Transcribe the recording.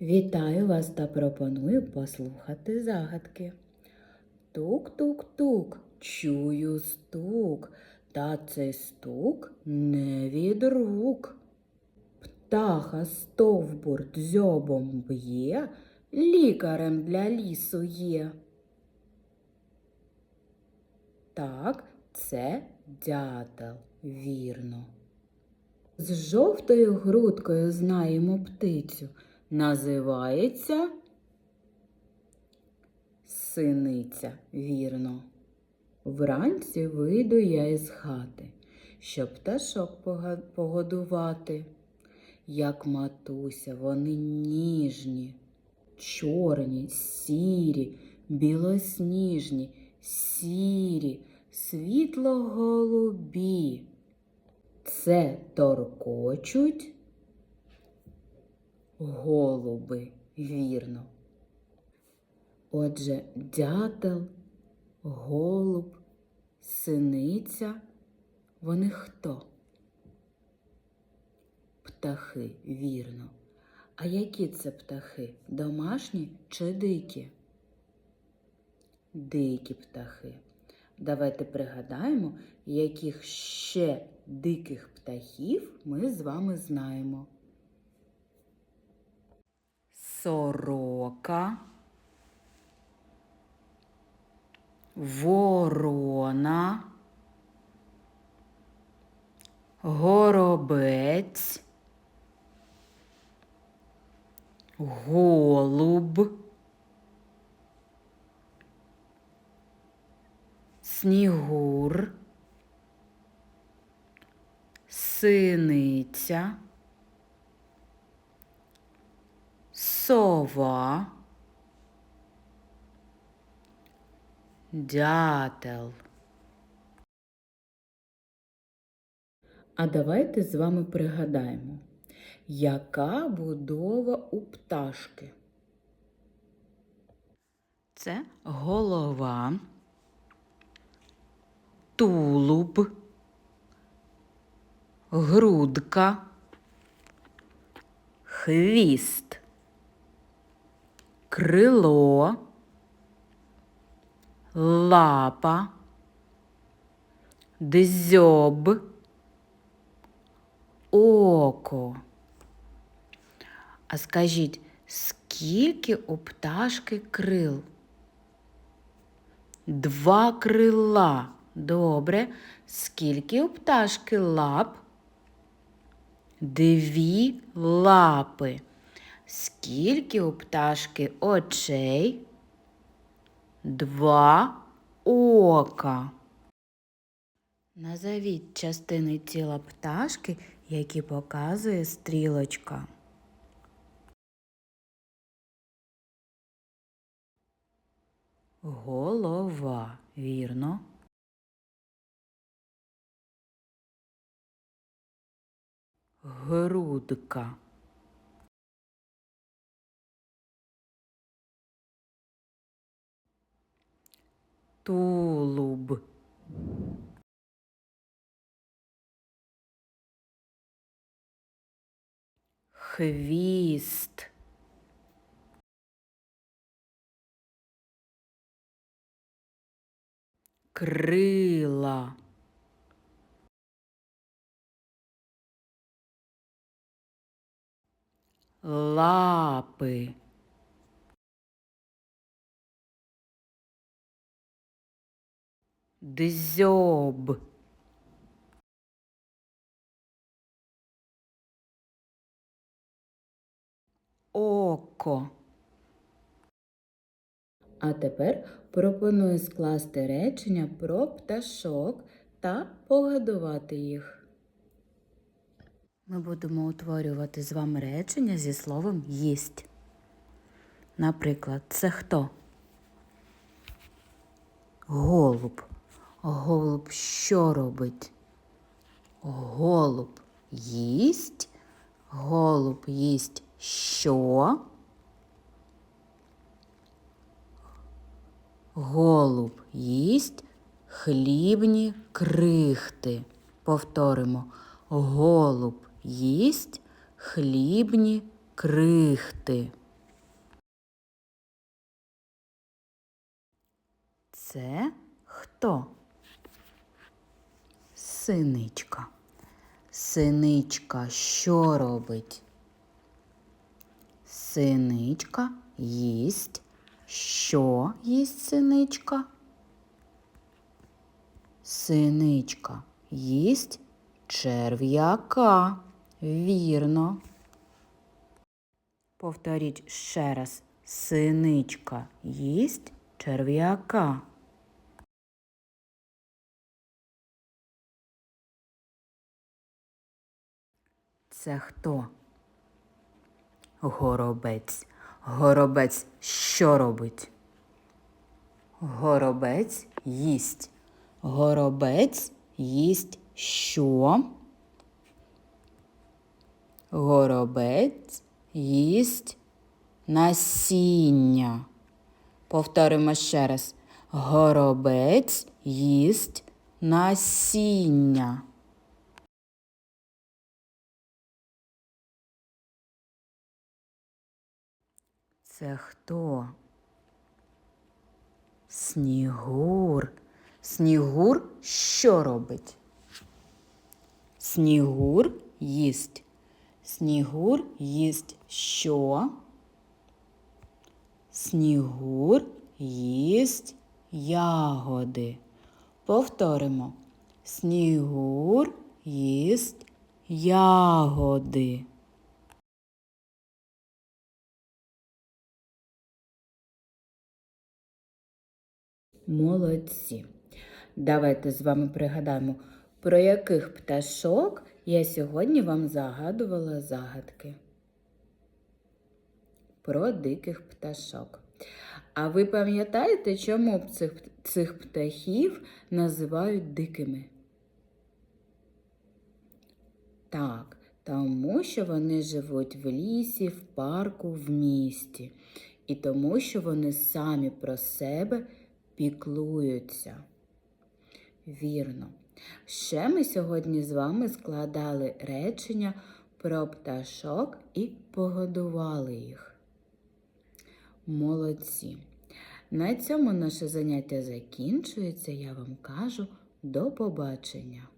Вітаю вас та пропоную послухати загадки. Тук-тук-тук, чую стук, та цей стук не від рук. Птаха стовбур дзьобом б'є, лікарем для лісу є. Так, це дятел, вірно. З жовтою грудкою знаємо птицю. Називається синиця, вірно. Вранці вийду я із хати, щоб пташок погодувати. Як матуся, вони ніжні, чорні, сірі, білосніжні, сірі, світло-голубі. Це торкочуть голуби, вірно. Отже, дятел, голуб, синиця вони хто? Птахи, вірно. А які це птахи? Домашні чи дикі? Дикі птахи. Давайте пригадаємо, яких ще диких птахів ми з вами знаємо. Сорока, ворона, горобець, голуб, снігур, синиця, сова, дятел. А давайте з вами пригадаємо, яка будова у пташки? Це голова, тулуб, грудка, хвіст, крило, лапа, дзьоб, око. А скажіть, скільки у пташки крил? Два крила. Добре. Скільки у пташки лап? Дві лапи. Скільки у пташки очей? Два ока. Назовіть частини тіла пташки, які показує стрілочка. Голова, вірно. Грудка. Тулуб. Хвіст. Крила. Лапи. Дзьоб. Око. А тепер пропоную скласти речення про пташок та погодувати їх. Ми будемо утворювати з вами речення зі словом їсть. Наприклад, це хто? Голуб. Голуб що робить? Голуб їсть. Голуб їсть що? Голуб їсть хлібні крихти. Повторимо. Голуб їсть хлібні крихти. Це хто? Синичка. Синичка що робить? Синичка їсть. Що їсть синичка? Синичка їсть черв'яка. Вірно. Повторіть ще раз. Синичка їсть черв'яка. Це хто? Горобець. Горобець що робить? Горобець їсть. Горобець їсть що? Горобець їсть насіння. Повторимо ще раз. Горобець їсть насіння. Це хто? Снігур. Снігур що робить? Снігур їсть. Снігур їсть що? Снігур їсть ягоди. Повторимо. Снігур їсть ягоди. Молодці. Давайте з вами пригадаємо, про яких пташок я сьогодні вам загадувала загадки. Про диких пташок. А ви пам'ятаєте, чому цих, цих птахів називають дикими? Так, тому що вони живуть в лісі, в парку, в місті. І тому, що вони самі про себе піклуються. Вірно. Ще ми сьогодні з вами складали речення про пташок і погодували їх. Молодці. На цьому наше заняття закінчується. Я вам кажу до побачення.